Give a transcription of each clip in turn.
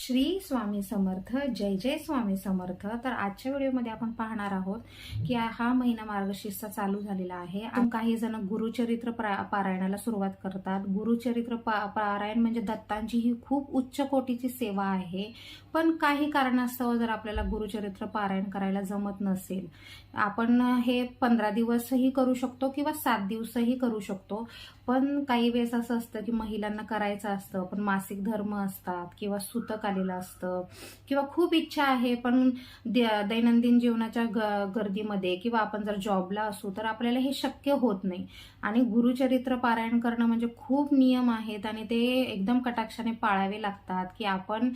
श्री स्वामी समर्थ जय जय स्वामी समर्थ. तर आजच्या व्हिडिओमध्ये आपण पाहणार आहोत की हा महिना मार्गशीर्ष चालू झालेला आहे. काही जण गुरुचरित्र प्रा- पारायणाला सुरुवात करतात. गुरुचरित्र पारायण म्हणजे दत्तांची ही खूप उच्च कोटीची सेवा आहे. पण काही कारणास्तव जर आपल्याला गुरुचरित्र पारायण करायला जमत नसेल आपण हे पंधरा दिवसही करू शकतो किंवा सात दिवसही करू शकतो. पण काही वेळेस असं असतं की महिलांना करायचं असतं पण मासिक धर्म असतात किंवा सुतक आलेलं असतं. किंवा खूप इच्छा आहे पण दैनंदिन जीवनाच्या ग गर्दीमध्ये किंवा आपण जर जॉबला असू तर आपल्याला हे शक्य होत नाही. आणि गुरुचरित्र पारायण करणं म्हणजे खूप नियम आहेत आणि ते एकदम कटाक्षाने पाळावे लागतात की आपण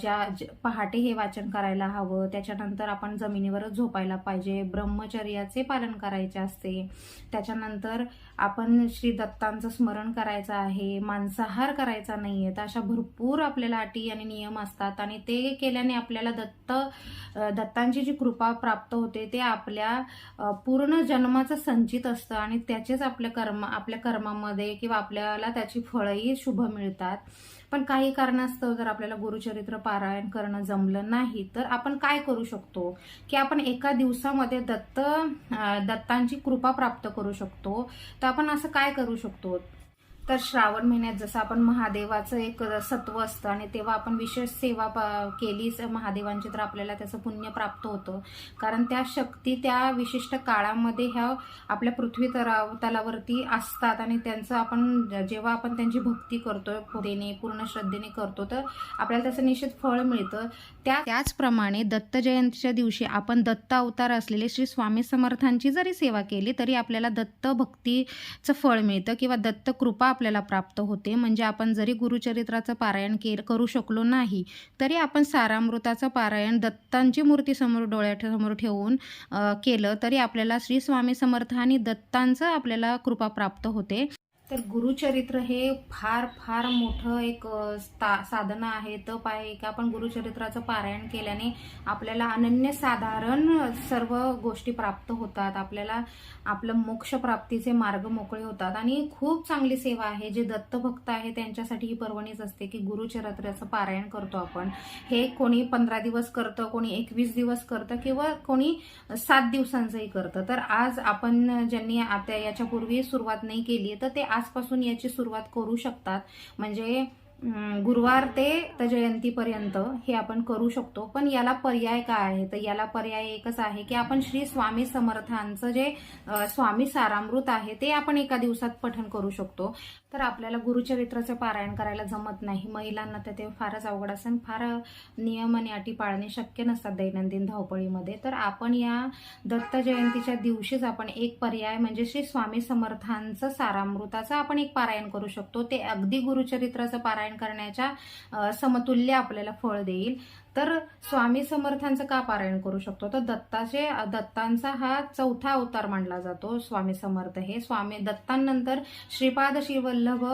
ज्या पहाटे हे वाचन करायला हवं त्याच्यानंतर आपण जमिनीवरच झोपायला पाहिजे ब्रह्मचर्याचे पालन करायचे असते. त्याच्यानंतर आपण श्री दत्तांचं स्मरण करायचं आहे मांसाहार करायचा नाहीये तर अशा भरपूर आपल्याला अटी आणि नियम असतात आणि ते केल्याने आपल्याला दत्त दत्तांची जी कृपा प्राप्त होते ते आपल्या पूर्ण जन्माचं संचित असतं आणि त्याचेच आपल्या कर्म आपल्या कर्मामध्ये किंवा आपल्याला त्याची फळंही शुभ मिळतात. पण काही कारणास्तव जर आपल्याला गुरुचरित्र पारायण करणं जमलं नाही तर आपण काय करू शकतो? की आपण एका दिवसामध्ये दत्त दत्तांची कृपा प्राप्त करू शकतो. तर आपण असं काय करू शकतो? तर श्रावण महिन्यात जसं आपण महादेवाचं एक सत्व असतं आणि तेव्हा आपण विशेष सेवा प- केली महादेवांची तर आपल्याला त्याचं पुण्य प्राप्त होतं. कारण त्या शक्ती त्या विशिष्ट काळामध्ये ह्या आपल्या पृथ्वी तरा तलावरती असतात आणि त्यांचं आपण जेव्हा आपण त्यांची भक्ती करतो देणे पूर्ण श्रद्धेने करतो तर आपल्याला त्याचं निश्चित फळ मिळतं. त्या त्याचप्रमाणे दत्त जयंतीच्या दिवशी आपण दत्त अवतार असलेले श्री स्वामी समर्थांची जरी सेवा केली तरी आपल्याला दत्त भक्तीचं फळ मिळतं किंवा दत्त कृपा आपल्याला प्राप्त होते. म्हणजे आपण जरी गुरुचरित्राचं पारायण के करू शकलो नाही तरी आपण सारामृताचं पारायण दत्तांची मूर्ती समोर डोळ्यासमोर ठेवून केलं तरी आपल्याला श्री स्वामी समर्थ आणि दत्तांचं आपल्याला कृपा प्राप्त होते. तर गुरुचरित्र हे फार फार मोठं एक साधन आहे. तप आहे की? आपण गुरुचरित्राचं पारायण केल्याने आपल्याला अनन्यसाधारण सर्व गोष्टी प्राप्त होतात. आपल्याला आपलं मोक्ष प्राप्तीचे मार्ग मोकळे होतात. आणि खूप चांगली सेवा आहे. जे दत्तभक्त आहे त्यांच्यासाठी ही पर्वणीच असते की गुरुचरित्राचं पारायण करतो आपण. हे कोणी पंधरा दिवस करतं कोणी एकवीस दिवस करतं किंवा कोणी सात दिवसांचंही करतं. तर आज आपण ज्यांनी आता याच्यापूर्वी सुरुवात नाही केली तर ते आजपासून याची सुरुवात करू शकतात. म्हणजे गुरुवार ते जयंतीपर्यंत हे आपण करू शकतो. पण याला पर्याय काय आहे? तर याला पर्याय एकच आहे की आपण श्री स्वामी समर्थांचं जे स्वामी सारामृत आहे ते आपण एका दिवसात पठण करू शकतो. तर आपल्याला गुरुचरित्राचं पारायण करायला जमत नाही. महिलांना तर ते फारच अवघड असेल फार नियम आणि अटी पाळणे शक्य नसतात दैनंदिन धावपळीमध्ये. तर आपण या दत्त जयंतीच्या दिवशीच आपण एक पर्याय म्हणजे श्री स्वामी समर्थांचं सारामृताचं आपण एक पारायण करू शकतो. ते अगदी गुरुचरित्राचं पारायण करण्याच्या समतुल्य आपल्याला फळ देईल. तर स्वामी समर्थांचं का पारायण करू शकतो? तर दत्ताचे दत्तांचा हा चौथा अवतार मानला जातो स्वामी समर्थ हे. स्वामी दत्तांनंतर श्रीपाद श्रीवल्लभ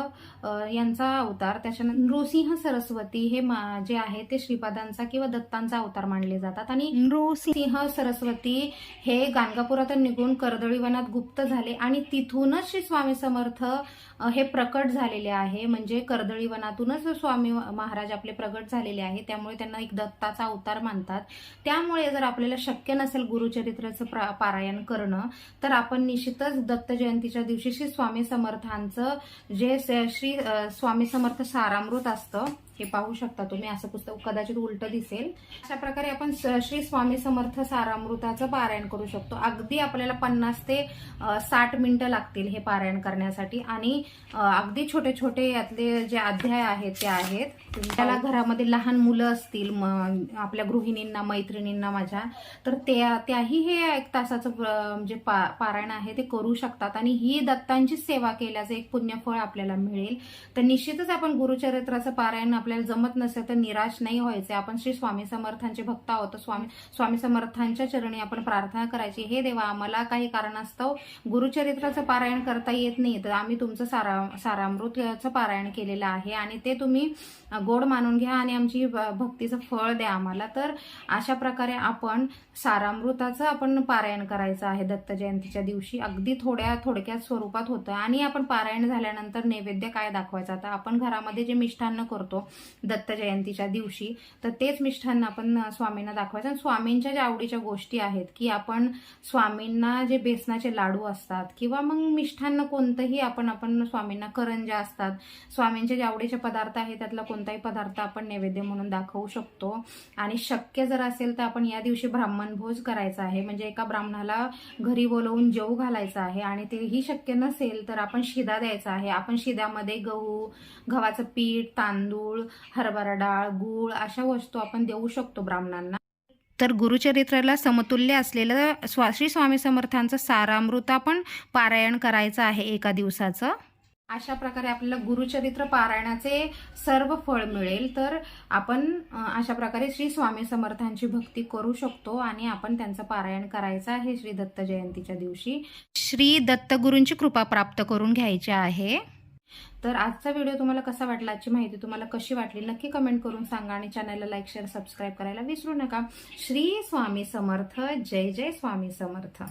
यांचा अवतार त्याच्यानंतर नृसिंह सरस्वती हे मा- जे आहे ते श्रीपादांचा किंवा दत्तांचा अवतार मानले जातात. आणि नृसिंह सरस्वती हे गाणगापुरातून निघून कर्दळीवनात गुप्त झाले आणि तिथूनच श्री स्वामी समर्थ हे प्रकट झालेले आहे. म्हणजे कर्दळी वनातूनच स्वामी महाराज आपले प्रकट झालेले आहे. त्यामुळे त्यांना एक दत्ताचा अवतार मानतात. त्यामुळे जर आपल्याला शक्य नसेल गुरुचरित्राचं प्रा- पारायण करणं तर आपण निश्चितच दत्त जयंतीच्या दिवशी श्री स्वामी समर्थांचं जे श्री स्वामी समर्थ सारामृत असतं हे पाहू शकता तुम्ही असं पुस्तक कदाचित उलट दिसेल. अशा प्रकारे आपण स- श्री स्वामी समर्थ सारामृताचं पारायण करू शकतो. अगदी आपल्याला पन्नास ते साठ मिनिटं लागतील हे पारायण करण्यासाठी. आणि अगदी छोटे छोटे यातले जे अध्याय आहेत ते आहेत. त्याला घरामध्ये लहान मुलं असतील आपल्या गृहिणींना मैत्रिणींना माझ्या तर त्या त्याही हे एक तासाचं जे म्हणजे पा- पारायण आहे ते करू शकतात. आणि ही दत्तांची सेवा केल्याचं एक पुण्यफळ आपल्याला मिळेल. तर निश्चितच आपण गुरुचरित्राचं पारायण आपल्याला जमत नसेल तर निराश नाही व्हायचे. आपण श्री स्वामी समर्थांचे भक्त आहोत. तर स्वामी स्वामी समर्थांच्या चरणी आपण प्रार्थना करायची. हे देवा आम्हाला काही कारणास्तव गुरुचरित्राचं पारायण करता येत नाही. तर आम्ही तुमचं सारा सारामृतचं पारायण केलेलं आहे आणि ते तुम्ही गोड मानून घ्या आणि आमची भ- भक्तीचं फळ द्या आम्हाला. तर अशा प्रकारे आपण सारामृताचं आपण पारायण करायचं आहे दत्त जयंतीच्या दिवशी. अगदी थोड्या थोडक्यात स्वरूपात होतं. आणि आपण पारायण झाल्यानंतर नैवेद्य काय दाखवायचा? आता आपण घरामध्ये जे मिष्टान्न करतो दत्त जयंतीच्या दिवशी. तर तेच मिष्ठांना आपण स्वामींना दाखवायचं. आणि स्वामींच्या ज्या आवडीच्या गोष्टी आहेत की आपण स्वामींना जे बेसनाचे लाडू असतात किंवा मग मिष्ठांना कोणतंही आपण आपण स्वामींना करंजा असतात. स्वामींचे जे आवडीचे पदार्थ आहेत त्यातला कोणताही पदार्थ आपण नैवेद्य म्हणून दाखवू शकतो. आणि शक्य जर असेल तर आपण या दिवशी ब्राह्मणभोज करायचा आहे. म्हणजे एका ब्राह्मणाला घरी बोलवून जेव घालायचा आहे आणि तेही शक्य नसेल तर आपण शिदा द्यायचा आहे. आपण शिद्यामध्ये गहू गव्हाचं पीठ तांदूळ हरभरा डाळ गूळ अशा वस्तू आपण देऊ शकतो ब्राह्मणांना. तर गुरुचरित्राला समतुल्य असलेलं स्वा श्री स्वामी समर्थांचं सारामृत आपण पारायण करायचं आहे एका दिवसाचं. अशा प्रकारे आपल्याला गुरुचरित्र पारायणाचे सर्व फळ मिळेल. तर आपण अशा प्रकारे श्री स्वामी समर्थांची भक्ती करू शकतो आणि आपण त्यांचं पारायण करायचं आहे श्री दत्त जयंतीच्या दिवशी. श्री दत्तगुरूंची कृपा प्राप्त करून घ्यायची आहे. तर आजचा व्हिडिओ तुम्हाला कसा वाटला आजची माहिती तुम्हाला कशी वाटली नक्की कमेंट करून सांगा आणि चॅनलला लाईक शेअर सबस्क्राईब करायला विसरू नका. श्री स्वामी समर्थ. जय जय स्वामी समर्थ.